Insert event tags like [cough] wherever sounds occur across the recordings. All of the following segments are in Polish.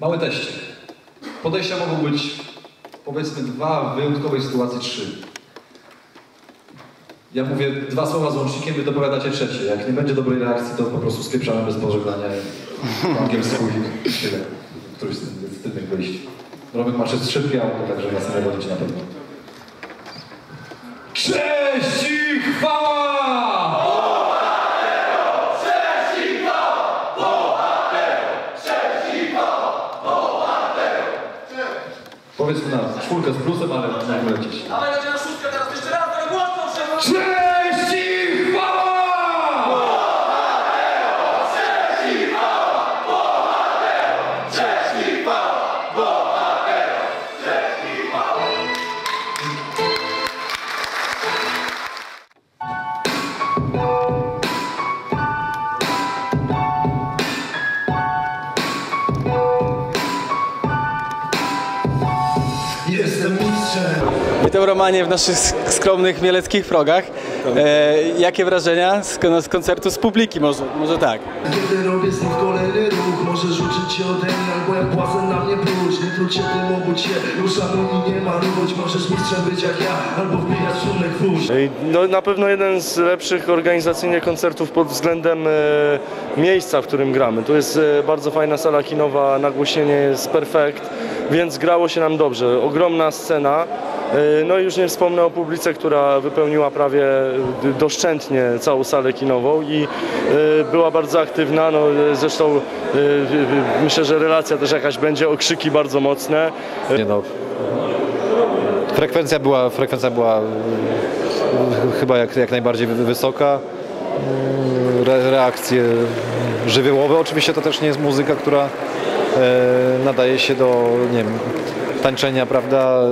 Mały teście. Podejścia mogą być powiedzmy dwa, w wyjątkowej sytuacji trzy. Ja mówię dwa słowa z łącznikiem, wy dopowiadacie trzecie. Jak nie będzie dobrej reakcji, to po prostu spieprzamy bez pożegnania po angielsku i tyle. Któryś z tych, z tych wyjść. Romek ma trzy strzybki auto, także nas nie na pewno. Cześć i chwała! Powiedzmy na czwórkę z plusem, ale nie. Ale będzie na szóstkę teraz jeszcze raz, ale głośno! Romanie w naszych sk- skromnych mieleckich progach. E, jakie wrażenia z, z koncertu, z publiki może, może tak? Kiedy robię znów kolejny ruch Możesz uczyć się ode mnie Albo jak błazen na mnie pluć Nie truć się tym obudź się Ruszam i nie maruć Możesz mistrzem być jak ja Albo wbijać usz Ej, No, na pewno jeden z lepszych organizacyjnie koncertów pod względem e, miejsca, w którym gramy. Tu jest e, bardzo fajna sala kinowa, nagłośnienie jest perfekt, więc grało się nam dobrze. Ogromna scena. E, No i już nie wspomnę o publice, która wypełniła prawie doszczętnie całą salę kinową i e, była bardzo aktywna. No, e, zresztą myślę, że relacja też jakaś będzie, okrzyki bardzo mocne. Nie no, frekwencja była, frekwencja była chyba jak, jak najbardziej wy- wysoka. Mm, Re, reakcje żywiołowe. Oczywiście to też nie jest muzyka, która nadaje się do nie wiem, tańczenia, prawda,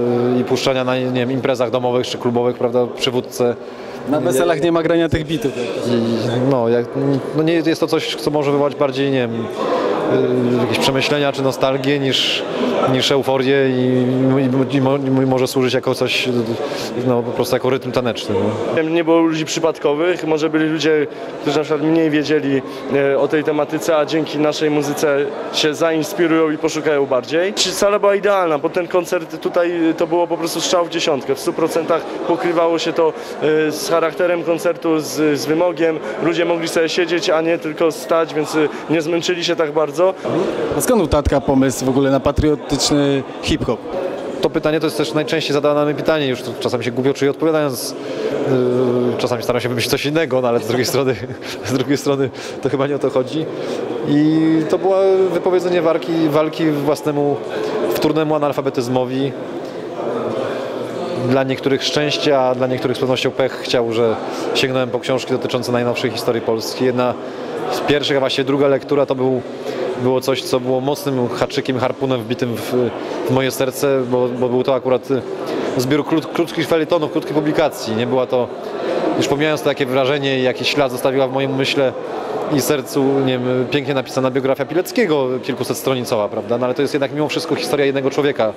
i puszczania na nie wiem, imprezach domowych czy klubowych, prawda, przywódcę. Na weselach nie ma grania tych bitów. I, no, jak, no nie jest to coś, co może wywołać bardziej, nie wiem, jakieś przemyślenia czy nostalgię niż, niż euforię i, i, i, i może służyć jako coś, no po prostu jako rytm taneczny. No. Nie było ludzi przypadkowych, może byli ludzie, którzy na przykład mniej wiedzieli e, o tej tematyce, a dzięki naszej muzyce się zainspirują i poszukają bardziej. Sala była idealna, bo ten koncert tutaj e, to było po prostu strzał w dziesiątkę. W 100% pokrywało się to e, z charakterem koncertu, z, z wymogiem. Ludzie mogli sobie siedzieć, a nie tylko stać, więc nie zmęczyli się tak bardzo. A skąd u Tatka pomysł w ogóle na patriotyczny hip-hop? To pytanie to jest też najczęściej zadawane mi pytanie, już czasami się głupio czuję odpowiadając, yy, czasami staram się wymyślić coś innego, no ale z drugiej strony, z drugiej strony to chyba nie o to chodzi. I to było wypowiedzenie walki, walki własnemu wtórnemu analfabetyzmowi, dla niektórych szczęście, a dla niektórych z pewnością pech chciał, że sięgnąłem po książki dotyczące najnowszej historii Polski. Jedna z pierwszych, a właściwie druga lektura to był, było coś, co było mocnym haczykiem, harpunem wbitym w, w moje serce, bo, bo był to akurat zbiór krót, krótkich felietonów, krótkich publikacji. Nie była to, już pomijając to, jakie wrażenie i jaki ślad zostawiła w moim myśle i sercu, nie wiem, pięknie napisana biografia Pileckiego, kilkusetstronicowa, prawda? No ale to jest jednak mimo wszystko historia jednego człowieka,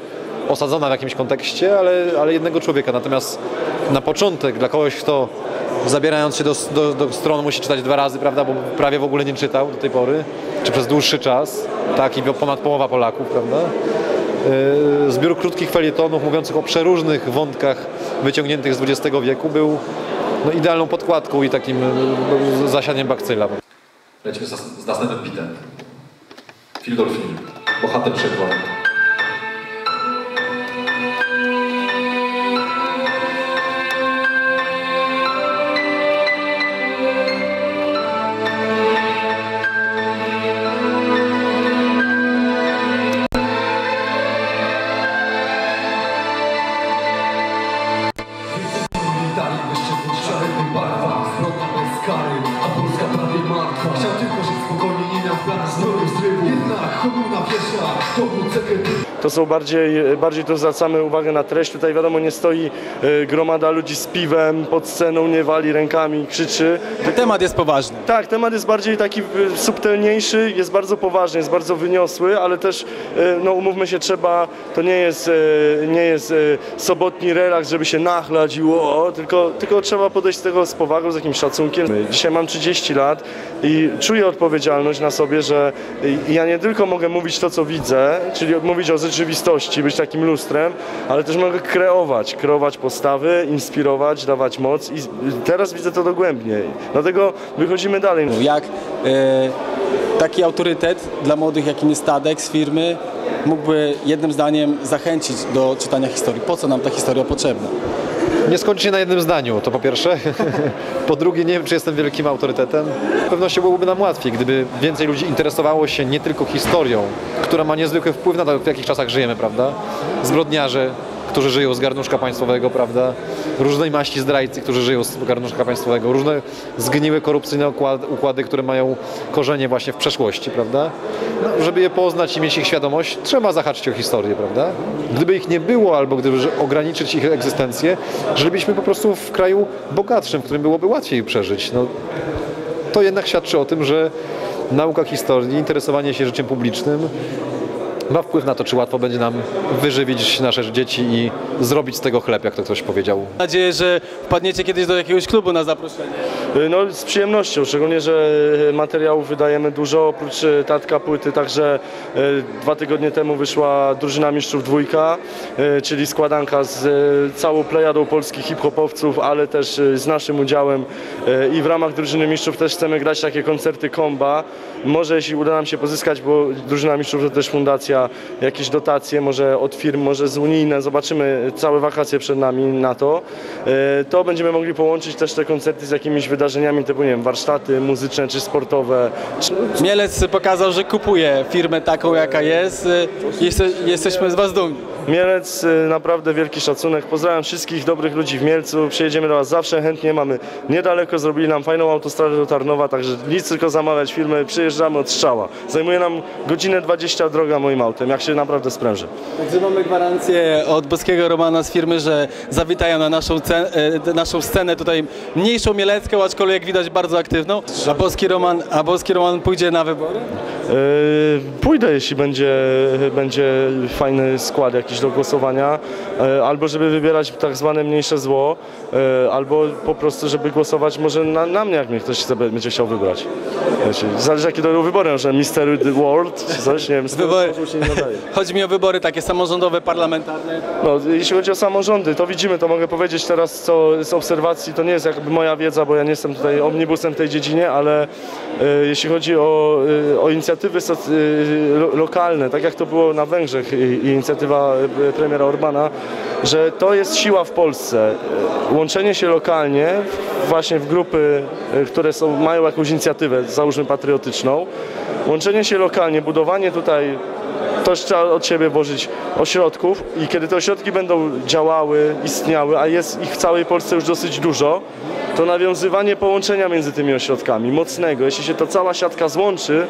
osadzona w jakimś kontekście, ale, ale jednego człowieka. Natomiast na początek dla kogoś, kto zabierając się do, do, do stron musi czytać dwa razy, prawda, bo prawie w ogóle nie czytał do tej pory, czy przez dłuższy czas, tak, i ponad połowa Polaków, prawda, Yy, zbiór krótkich felietonów mówiących o przeróżnych wątkach wyciągniętych z XX wieku był no, idealną podkładką i takim yy, zasianiem bakcyla. Lecimy z, następnym bitem. Fildor Film. Bohater. Są bardziej, bardziej tu zwracamy uwagę na treść. Tutaj wiadomo nie stoi e, gromada ludzi z piwem pod sceną, nie wali rękami, krzyczy. Temat jest poważny. Tak, temat jest bardziej taki e, subtelniejszy, jest bardzo poważny, jest bardzo wyniosły, ale też, e, no umówmy się, trzeba, to nie jest, nie jest sobotni relaks, żeby się nachlać i o, tylko, tylko trzeba podejść z tego z powagą, z jakimś szacunkiem. Dzisiaj mam 30 lat i czuję odpowiedzialność na sobie, że ja nie tylko mogę mówić to, co widzę, czyli mówić o rzeczywistości, być takim lustrem, ale też mogę kreować, kreować postawy, inspirować, dawać moc i teraz widzę to dogłębniej. Dlatego wychodzimy dalej. Jak e, taki autorytet dla młodych, jakim jest Tadek z firmy, mógłby jednym zdaniem zachęcić do czytania historii? Po co nam ta historia potrzebna? Nie skończy się na jednym zdaniu, to po pierwsze. [laughs] Po drugie, nie wiem, czy jestem wielkim autorytetem. Z pewnością byłoby nam łatwiej, gdyby więcej ludzi interesowało się nie tylko historią, która ma niezwykły wpływ na to, w jakich czasach żyjemy, prawda? Zbrodniarze, którzy żyją z garnuszka państwowego, prawda? Różnej maści zdrajcy, którzy żyją z garnuszka państwowego, różne zgniłe korupcyjne układy, układy, które mają korzenie właśnie w przeszłości, prawda? No, żeby je poznać i mieć ich świadomość, trzeba zahaczyć o historię, prawda? Gdyby ich nie było, albo gdyby ograniczyć ich egzystencję, żylibyśmy po prostu w kraju bogatszym, w którym byłoby łatwiej przeżyć. No, to jednak świadczy o tym, że nauka historii, interesowanie się życiem publicznym ma wpływ na to, czy łatwo będzie nam wyżywić nasze dzieci i zrobić z tego chleb, jak to ktoś powiedział. Mam nadzieję, że wpadniecie kiedyś do jakiegoś klubu na zaproszenie. No z przyjemnością, szczególnie, że e, materiałów wydajemy dużo, oprócz e, tatka płyty, także dwa tygodnie temu wyszła Drużyna Mistrzów Dwójka, czyli składanka z całą plejadą polskich hip-hopowców, ale też z naszym udziałem i w ramach Drużyny Mistrzów też chcemy grać takie koncerty komba. Może jeśli uda nam się pozyskać, bo Drużyna Mistrzów to też fundacja, jakieś dotacje, może od firm, może z unijne, zobaczymy całe wakacje przed nami na to, to będziemy mogli połączyć też te koncerty z jakimiś wydarzeniami typu, nie wiem, warsztaty muzyczne czy sportowe. Mielec pokazał, że kupuje firmę taką, jaka jest. Y, Jeste, jesteśmy z Was dumni. Mielec, y, naprawdę wielki szacunek. Pozdrawiam wszystkich dobrych ludzi w Mielcu. Przyjedziemy do Was zawsze chętnie. Mamy niedaleko, zrobili nam fajną autostradę do Tarnowa, także nic tylko zamawiać filmy. Przyjeżdżamy od strzała. Zajmuje nam godzinę 20 droga moim autem, jak się naprawdę spręży. Także mamy gwarancję od boskiego Romana z firmy, że zawitają na naszą, e, naszą scenę tutaj mniejszą mielecką, aczkolwiek widać bardzo aktywną. A boski Roman, a boski Roman pójdzie na wybory? Yy, Pójdę, jeśli będzie, będzie fajny skład jakiś do głosowania, yy, albo żeby wybierać tak zwane mniejsze zło, yy, albo po prostu, żeby głosować może na, na mnie, jak mnie ktoś chce, będzie chciał wybrać. Wiecie, Zależy jakie to będą wybory, że Mister World, czy coś, nie wiem, Wybory. się nie nadaje. [laughs] Chodzi mi o wybory takie samorządowe, parlamentarne. No, jeśli chodzi o samorządy, to widzimy, to mogę powiedzieć teraz co z obserwacji, to nie jest jakby moja wiedza, bo ja nie jestem tutaj omnibusem w tej dziedzinie, ale e, jeśli chodzi o, e, o inicjatywy soc- e, lo, lokalne, tak jak to było na Węgrzech i, i inicjatywa premiera Orbana, że to jest siła w Polsce. Łączenie się lokalnie właśnie w grupy, e, które są, mają jakąś inicjatywę, załóżmy patriotyczną, łączenie się lokalnie, budowanie tutaj też trzeba od siebie włożyć ośrodków i kiedy te ośrodki będą działały, istniały, a jest ich w całej Polsce już dosyć dużo, to nawiązywanie połączenia między tymi ośrodkami, mocnego, jeśli się to cała siatka złączy,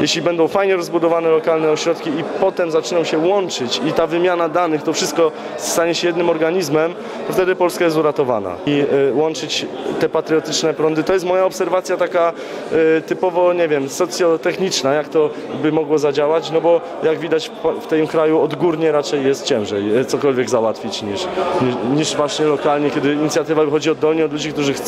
jeśli będą fajnie rozbudowane lokalne ośrodki i potem zaczną się łączyć i ta wymiana danych, to wszystko stanie się jednym organizmem, to wtedy Polska jest uratowana. I y, łączyć te patriotyczne prądy, to jest moja obserwacja taka y, typowo, nie wiem, socjotechniczna, jak to by mogło zadziałać, no bo jak widać w tym kraju odgórnie raczej jest ciężej y, cokolwiek załatwić niż, niż, niż właśnie lokalnie, kiedy inicjatywa wychodzi oddolnie od ludzi, którzy chcą,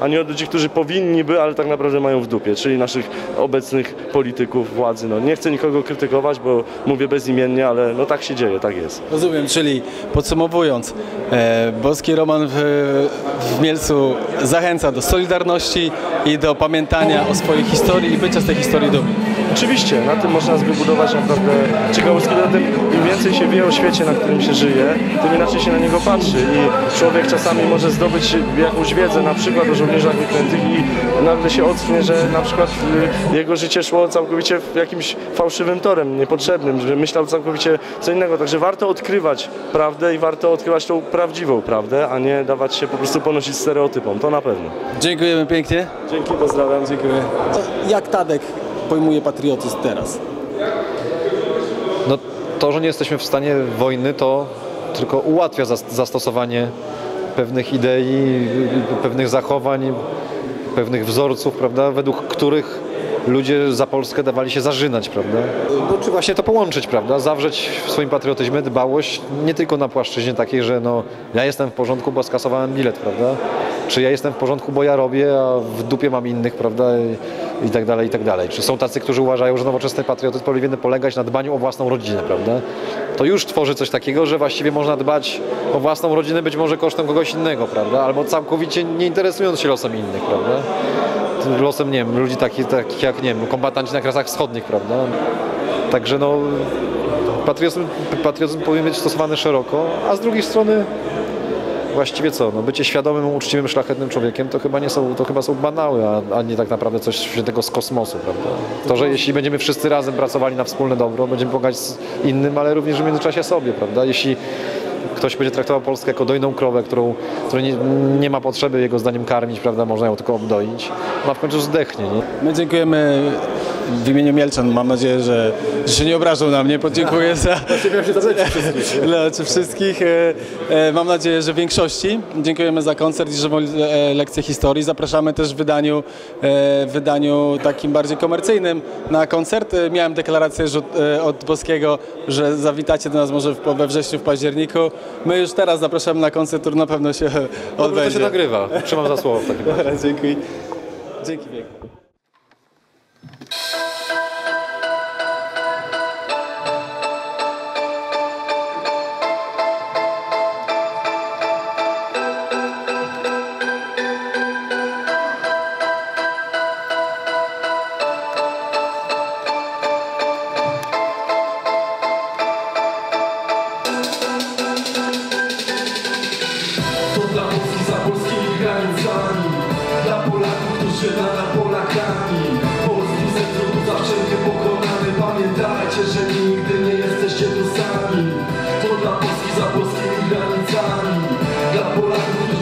a nie od ludzi, którzy powinni by, ale tak naprawdę mają w dupie, czyli naszych obecnych polityków, władzy. No, nie chcę nikogo krytykować, bo mówię bezimiennie, ale no tak się dzieje, tak jest. Rozumiem, czyli podsumowując, e, boski Roman w, w Mielcu zachęca do solidarności i do pamiętania o swojej historii i bycia z tej historii dumnym. Oczywiście, na tym można zbudować naprawdę ciekawostki. Poza tym im więcej się wie o świecie, na którym się żyje, tym inaczej się na niego patrzy i człowiek czasami może zdobyć jakąś wiedzę, na przykład o żołnierzach wyklętych i nagle się ocknie, że na przykład y, jego życie szło całkowicie jakimś fałszywym torem, niepotrzebnym, że myślał całkowicie co innego. Także warto odkrywać prawdę i warto odkrywać tą prawdziwą prawdę, a nie dawać się po prostu ponosić stereotypom. To na pewno. Dziękujemy pięknie. Dzięki, pozdrawiam. Dziękuję. Jak Tadek pojmuje patriotyzm teraz? No, to, że nie jesteśmy w stanie wojny, to tylko ułatwia zas- zastosowanie pewnych idei, pewnych zachowań, pewnych wzorców, prawda, według których ludzie za Polskę dawali się zażynać, prawda? No, czy właśnie to połączyć, prawda? Zawrzeć w swoim patriotyzmie dbałość nie tylko na płaszczyźnie takiej, że no, ja jestem w porządku, bo skasowałem bilet, prawda? Czy ja jestem w porządku, bo ja robię, a w dupie mam innych, prawda? I, i tak dalej, i tak dalej. Czy są tacy, którzy uważają, że nowoczesny patriotyzm powinien polegać na dbaniu o własną rodzinę, prawda? To już tworzy coś takiego, że właściwie można dbać o własną rodzinę być może kosztem kogoś innego, prawda? Albo całkowicie nie interesując się losem innych, prawda? losem, nie wiem, ludzi takich, takich jak, nie wiem, kombatanci na Kresach Wschodnich, prawda? Także no, patriotyzm, patriotyzm powinien być stosowany szeroko, a z drugiej strony właściwie co, no, bycie świadomym, uczciwym, szlachetnym człowiekiem to chyba nie są, to chyba są banały, a, a nie tak naprawdę coś świętego z kosmosu, prawda? To, że jeśli będziemy wszyscy razem pracowali na wspólne dobro, będziemy pomagać innym, ale również w międzyczasie sobie, prawda? Jeśli ktoś będzie traktował Polskę jako dojną krowę, którą, której nie, nie ma potrzeby jego zdaniem karmić, prawda, można ją tylko obdoić, ma w końcu zdechnie, nie? My dziękujemy w imieniu Mielczan. Mam nadzieję, że, że się nie obrażą na mnie. Podziękuję za... [laughs] Dla [laughs] czy wszystkich. E, e, Mam nadzieję, że większości. Dziękujemy za koncert i żywą e, lekcję historii. Zapraszamy też w wydaniu, w wydaniu takim bardziej komercyjnym na koncert. Miałem deklarację że, od Boskiego, że zawitacie do nas może we wrześniu, w październiku. My już teraz zapraszamy na koncert, który na pewno się [laughs] Dobrze, to odbędzie. się nagrywa. Trzymam za słowo w takim razie. Dzięki. Dzięki pięknie.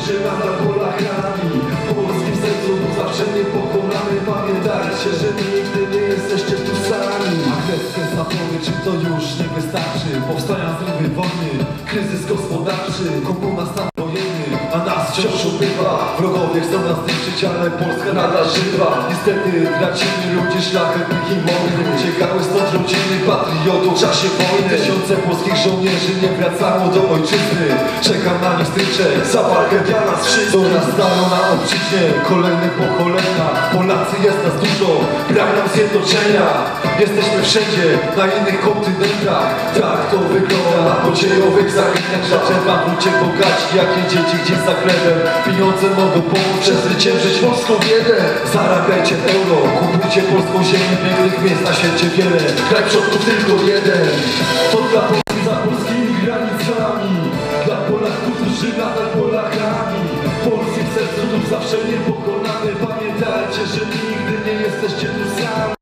Którzy nadal Polakami w sercu tu zawsze niepokonany Pamiętajcie, że nigdy nie jesteście tu sami. A kwestia zapowie, czy to już nie wystarczy? Powstają zrywy wojny, kryzys gospodarczy. Stan wojenny, a nas wciąż ubywa Wrogowie chcą nas zniszczyć, ale Polska nadal żywa. Niestety tracimy ludzi szlachetnych i mądrych Uciekały stąd rodziny patriotów. W czasie wojny Tysiące polskich żołnierzy nie wracało do ojczyzny. Czeka na nich styczek, za walkę dla nas wszystkich Dorastają na obczyźnie kolejne pokolenia Polacy jest nas dużo, brak nam zjednoczenia. Jesteśmy wszędzie, na innych kontynentach. Tak to wygląda. Na podziejowych zagraniach Życzę wam ludzie bogaci, jakie dzieci gdzieś za chlebem Pieniądze mogą pomóc przezwyciężyć polską biedę Zarabiajcie euro, kupujcie polską ziemię Pięknych miejsc na świecie wiele, kraj przodków tylko jeden. To dla Polski za polskimi granicami. Dla Polaków, którzy nadal Polakami. Polski w sercu zawsze niepokonany Pamiętajcie, że nigdy nie jesteście tu sami